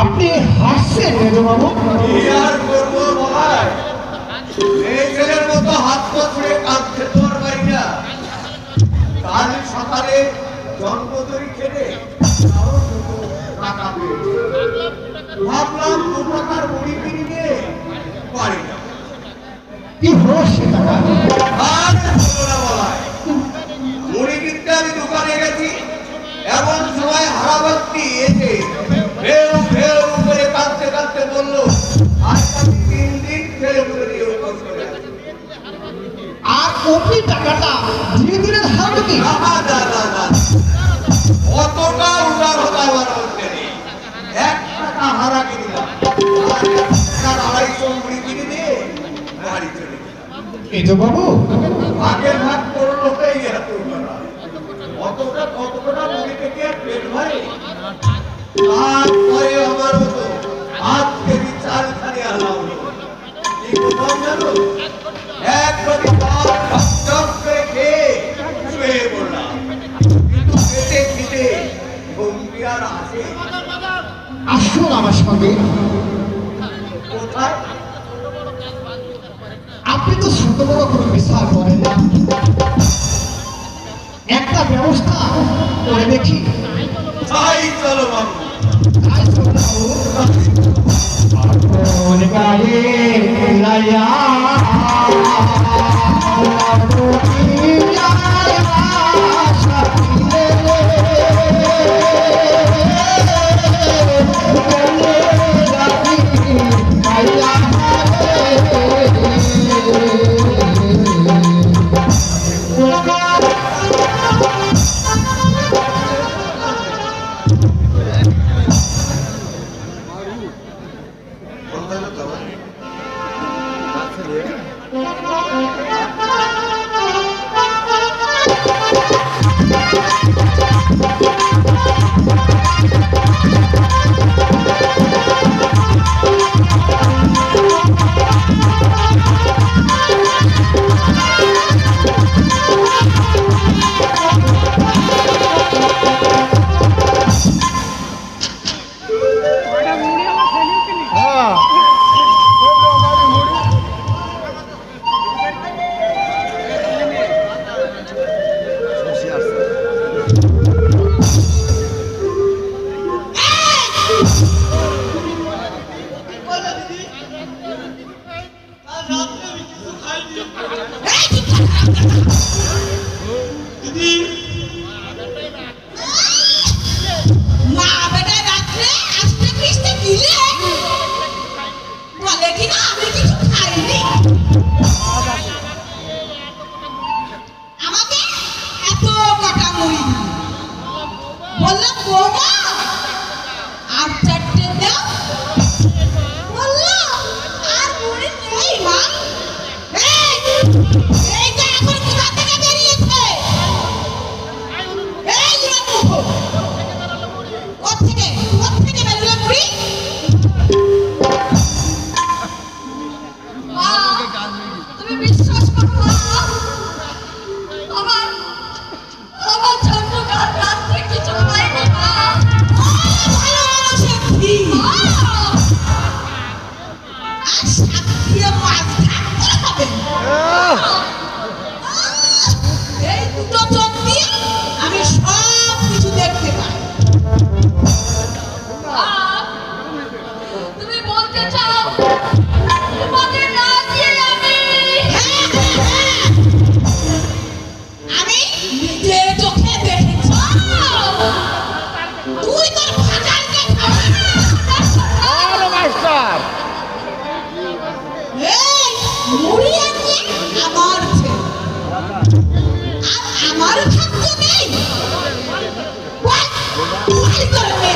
আপনি হাসছেন মেজবাবু কি আর করব বলাই এই ছেলের মতো হাত পা ছুড়ে কাঁদছে তোর বাড়িটা কাল সকালে জন্মতরি খেলে ভাবলাম দু টাকার মুড়ি কিনে পারি না কি হোস সে টাকা মেজ বাবু। আগে ভাগ করলোটাই এত অতটা কতটা মনে থেকে আর পেট ভরে। তারপরে আমার হতো আজ থেকে চার খানি আনা হলো জানো? এক চপ আসুন আমার সঙ্গে। কোথায়? আপনি তো কোনো বিচার করেন না। একটা ব্যবস্থা করে দেখি। তাই চলো বাবু। দিদি What? What?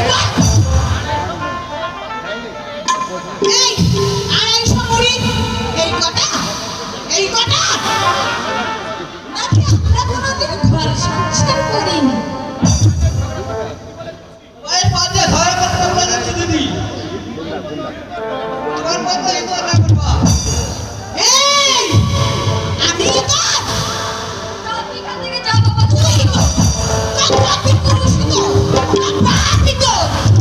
Fantástico.